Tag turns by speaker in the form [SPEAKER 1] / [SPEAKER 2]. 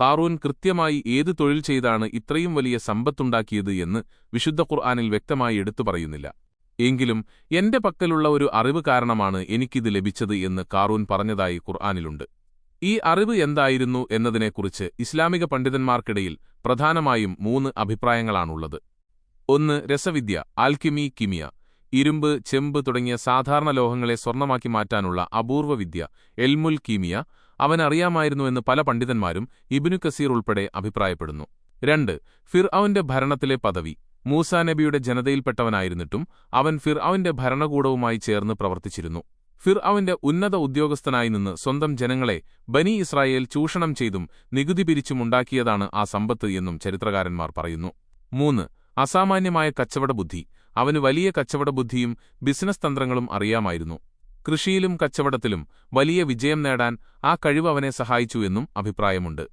[SPEAKER 1] കാറൂൻ കൃത്യമായി ഏത് തൊഴിൽ ചെയ്താണ് ഇത്രയും വലിയ സമ്പത്തുണ്ടാക്കിയത് എന്ന് വിശുദ്ധ ഖുർആാനിൽ വ്യക്തമായി എടുത്തു പറയുന്നില്ല. എങ്കിലും എന്റെ പക്കലുള്ള ഒരു അറിവ് കാരണമാണ് എനിക്കിത് ലഭിച്ചത് എന്ന് കാറൂൻ പറഞ്ഞതായി ഖുർആാനിലുണ്ട്. ഈ അറിവ് എന്തായിരുന്നു എന്നതിനെക്കുറിച്ച് ഇസ്ലാമിക പണ്ഡിതന്മാർക്കിടയിൽ പ്രധാനമായും മൂന്ന് അഭിപ്രായങ്ങളാണുള്ളത്. ഒന്ന് രസവിദ്യ ആൽക്കിമി കിമിയ. ഇരുമ്പ് ചെമ്പ് തുടങ്ങിയ സാധാരണ ലോഹങ്ങളെ സ്വർണമാക്കി മാറ്റാനുള്ള അപൂർവ വിദ്യ എൽമുൽ കീമിയ അവനറിയാമായിരുന്നുവെന്ന് പല പണ്ഡിതന്മാരും ഇബിനു കസീർ ഉൾപ്പെടെ അഭിപ്രായപ്പെടുന്നു. രണ്ട് ഫിർ അവന്റെ ഭരണത്തിലെ പദവി. മൂസാ നബിയുടെ ജനതയിൽപ്പെട്ടവനായിരുന്നിട്ടും അവൻ ഫിർ അവന്റെ ഭരണകൂടവുമായി ചേർന്ന് പ്രവർത്തിച്ചിരുന്നു. ഫിർ അവന്റെ ഉന്നത ഉദ്യോഗസ്ഥനായി നിന്ന് സ്വന്തം ജനങ്ങളെ ബനി ഇസ്രായേൽ ചൂഷണം ചെയ്തും നികുതി പിരിച്ചുമുണ്ടാക്കിയതാണ് ആ സമ്പത്ത് എന്നും ചരിത്രകാരന്മാർ പറയുന്നു. മൂന്ന് അസാമാന്യമായ കച്ചവട ബുദ്ധി അവന് വലിയ കച്ചവട ബുദ്ധിയും ബിസിനസ് തന്ത്രങ്ങളും അറിയാമായിരുന്നു. കൃഷിയിലും കച്ചവടത്തിലും വലിയ വിജയം നേടാൻ ആ കഴിവ് അവനെ സഹായിച്ചു എന്നും അഭിപ്രായമുണ്ട്